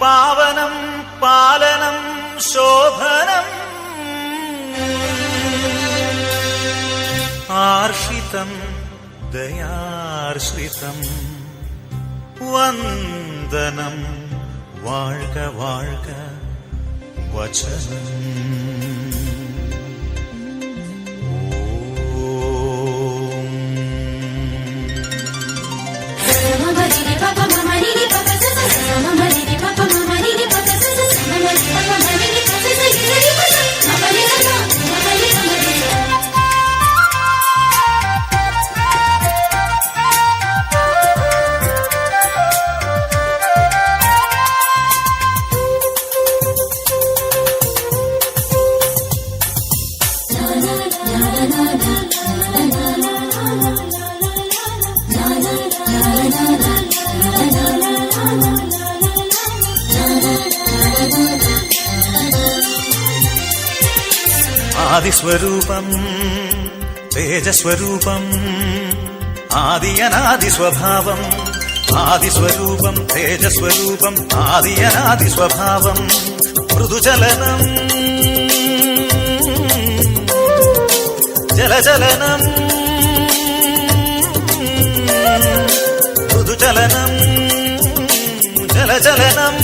പാവനം പാലനം ശോഭനം. ആർഷിതം ദയാർശ്രിതം വന്ദനം വാഴ്ക വാഴ്ക വചനം. Mamarini ആദിസ്വരൂപം തേജസ്വരൂപം ആദിയനാദിസ്വഭാവം ആദിസ്വരൂപം തേജസ്വരൂപം ആദിയനാദിസ്വഭാവം മൃദുചലനം ജലചലനം മൃദുചലനം ജലചലനം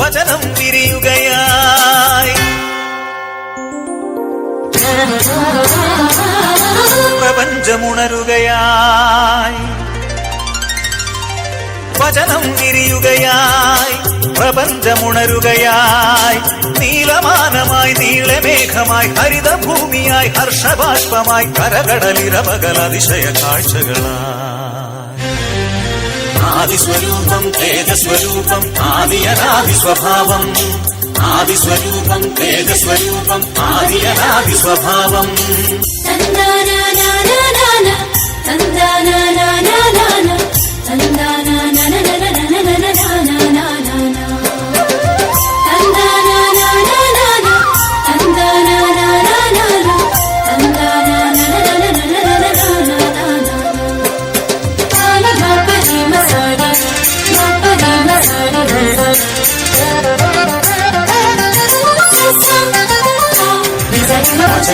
വചനം വിരിയുകയായി. പ്രപഞ്ചമുണരുകയായി. വചനം വിരിയുകയായി. പ്രപഞ്ചമുണരുകയായി. നീലമാനമായി നീളമേഘമായി ഹരിതഭൂമിയായി ഹർഷബാഷ്പമായി കരകടലിരവകൽ അതിശയ കാഴ്ചകളായി. ആദിസ്വരൂപം തേജസ്വരൂപം ആദിയനാദി ఆది స్వరూపం ఆదిస్వరూపం తేజస్వరూపం ఆది అనాది స్వభావం. చందానా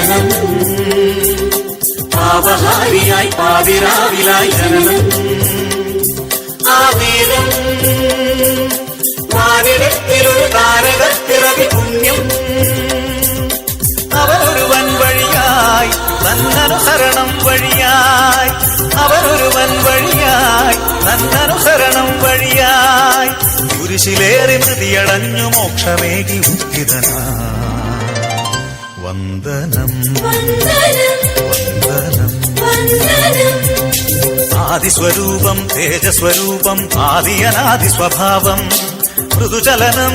വചനം പാപഹാരിയായി പാതിരാവിലായി ജനനം ആവേദം. മാനിടത്തിലൊരു താരകത്തിറവി പുണ്യം. അവരൊരു വഴിയായി നന്നനുസരണം വഴിയായി. അവരൊരു വഴിയായി നന്നനുസരണം വഴിയായി. കുരിശിലേറി മൃതിയടഞ്ഞു മോക്ഷമേകി ഉദ്ധിതനാ വന്ദനം. വന്ദനം ആദിസ്വരൂപം തേജസ്വരൂപം ആദിയനാദി സ്വഭാവം മൃദുചലനം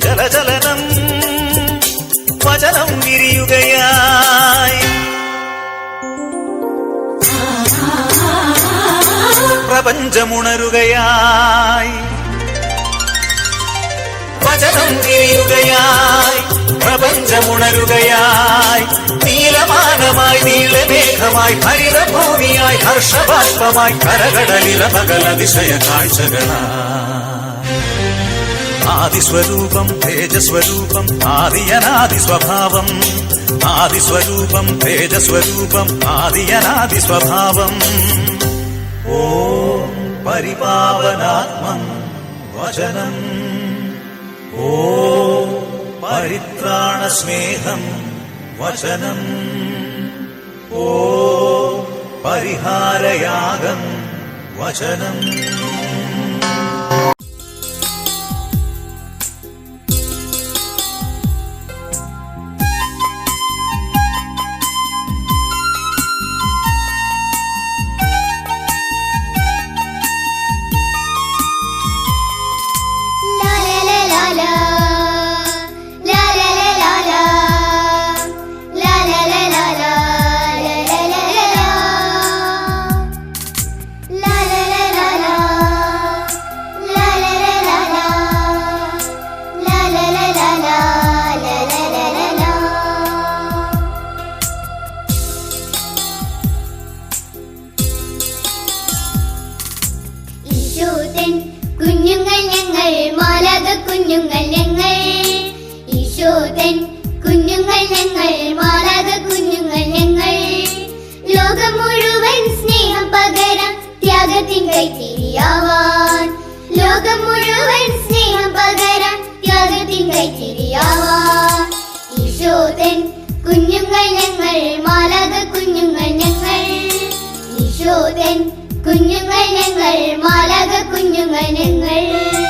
ജലചലനം വചനം വിരിയുകയായി. പ്രപഞ്ചമുണരുകയായി. പ്രപഞ്ചമുണരുകയായി നീലമാനമായി നീലമേഘമായി ഹരിതഭൂമിയായി ഹർഷബാഷ്പമായി കരകടലില അതിശയ കാഴ്ചകളായി. ആദിസ്വരൂപം തേജസ്വരൂപം ആദിയനാദി സ്വഭാവം ആദിസ്വരൂപം തേജസ്വരൂപം ആദിയനാദി സ്വഭാവം ഓം പരിപാവനാത്മം വചനം. ഓം പരിത്രാണസ്നേഹം വചനം. ഓ പരിഹാരയാഗം വചനം. കൈത്തിരിയാവാൻ ലോകം സ്നേഹം ത്യാഗത്തിൻ കുഞ്ഞുങ്ങൾ ഞങ്ങൾ മാലക കുഞ്ഞുങ്ങൾ ഞങ്ങൾ. കുഞ്ഞുങ്ങൾ ഞങ്ങൾ കുഞ്ഞുങ്ങൾ ഞങ്ങൾ.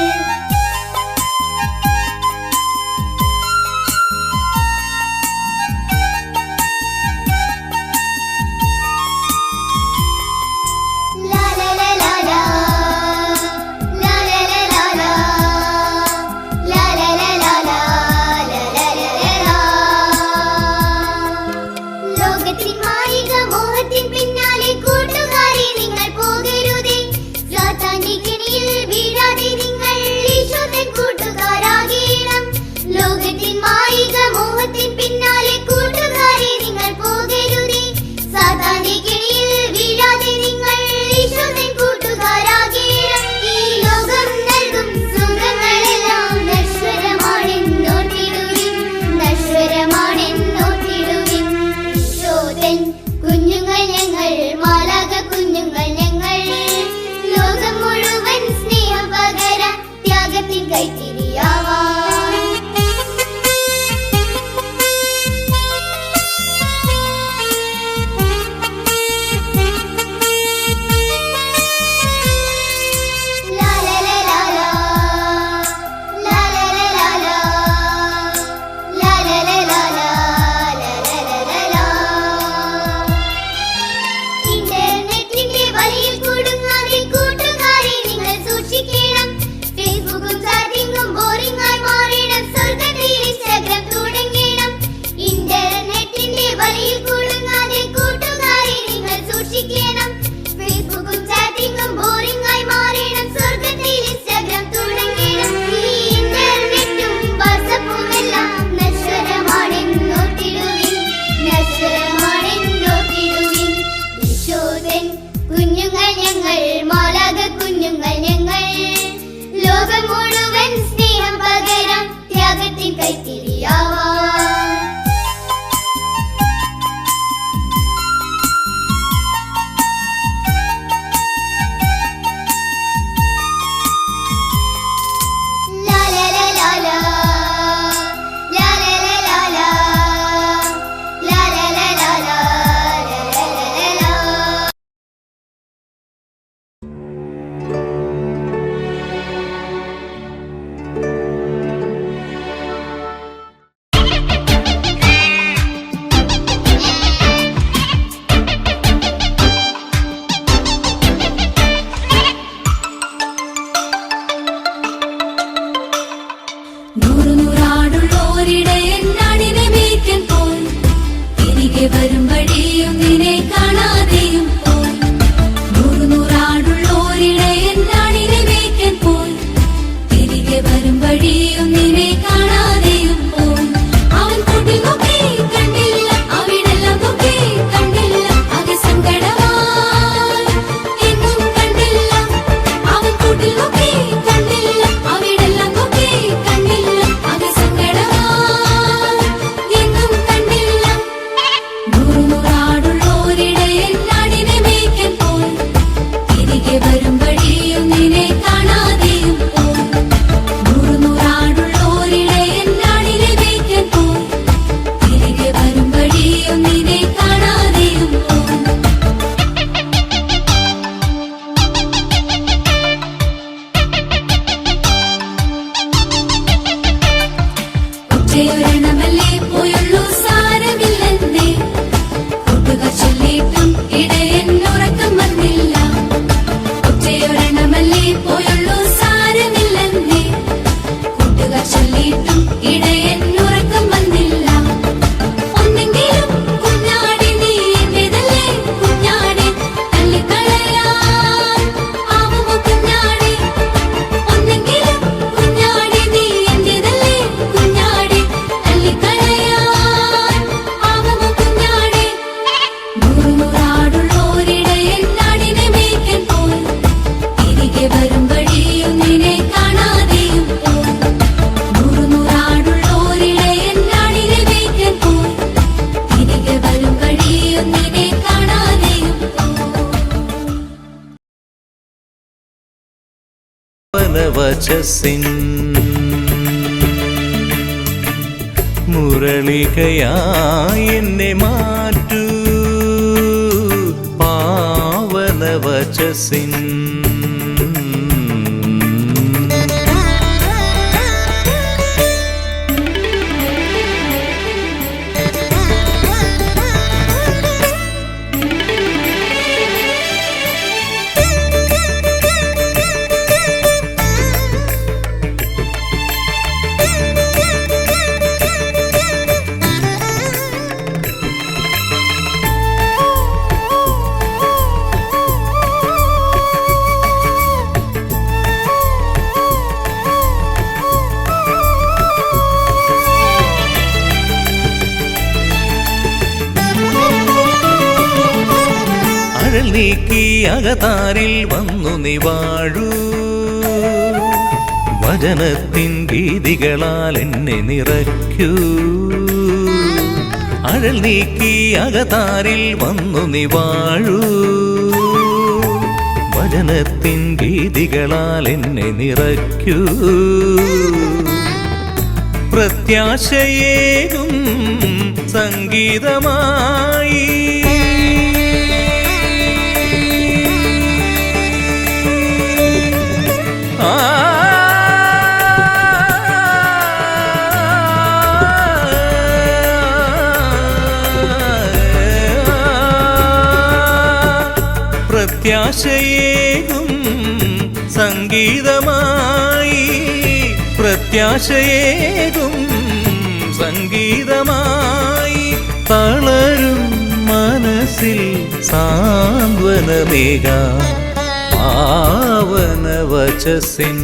Play TV. വചസിൻ മുരളികയായി എന്നെ മാറ്റൂ. പാവന നീക്കി അകതാരിൽ വന്നു നിവാഴൂ വചനത്തിൻ ഗീതികളാൽ എന്നെ നിറയ്ക്കൂ. അഴൽ നീക്കി അകതാരിൽ വന്നു നിവാഴൂ വചനത്തിൻ ഗീതികളാൽ എന്നെ നിറയ്ക്കൂ. പ്രത്യാശയേകും സംഗീതമായി സംഗീതമായി പ്രത്യാശയേകും സംഗീതമായി തളരും മനസ്സിൽ സാന്ത്വനമേക പാവന വചസിൻ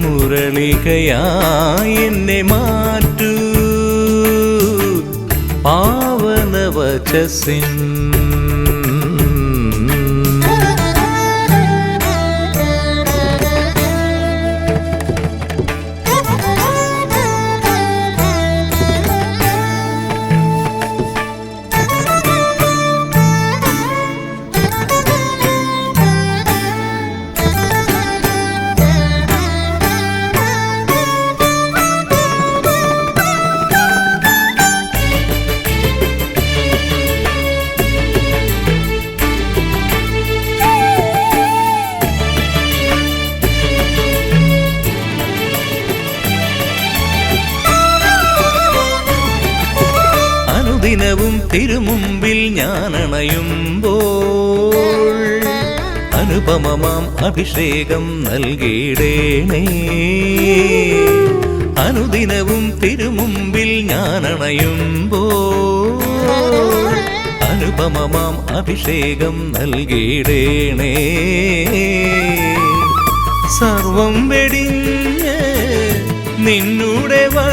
മുരളികയായി എന്നെ മാറ്റൂ. പാവന അനുദിനവും തിരുമുമ്പിൽ ഞാൻ അണയുമ്പോൾ അനുപമമാം അഭിഷേകം നൽകിയിടേണേ. അനുദിനവും തിരുമുമ്പിൽ ഞാൻ അണയുമ്പോൾ അനുപമമാം അഭിഷേകം നൽകിയിടേണേ. സർവം വെടിഞ്ഞ് നിന്നുടെ വഴിയേ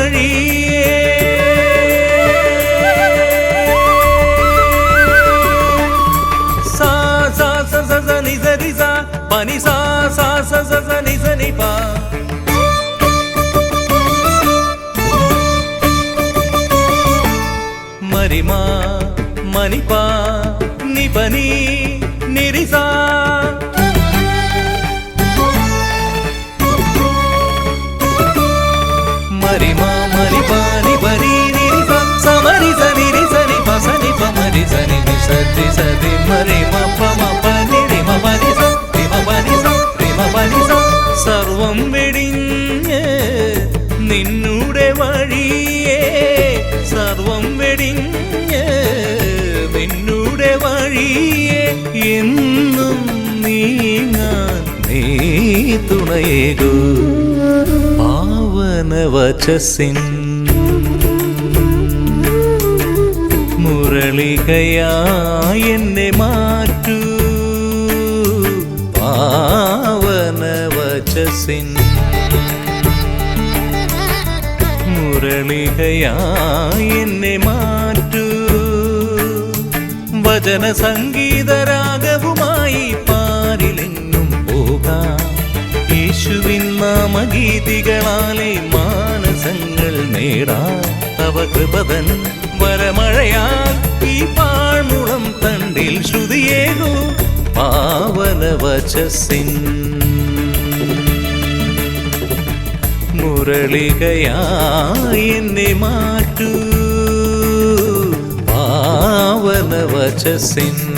మని సా సా స ని పా. మరి మా మని పా నిరిసా మరి మా തുണയേകൂ പാവന വചസിൻ മുരളികയായി എന്നെ മാറ്റൂ. പാവന വചസിൻ മുരളികയായി എന്നെ മാറ്റൂ. വചന സംഗീതരാഗവുമായി യേശുവിൻ നാമഗീതികളാലെ മാനസങ്ങൾ നേടാ. തവ കൃപതൻ വരമഴയാ ഈ പാഴ്മുളം തണ്ടിൽ ശ്രുതിയേകൂ. പാവനവചസിൻ മുരളികയായി എന്നെ മാറ്റൂ. പാവനവചസിൻ വചസിൻ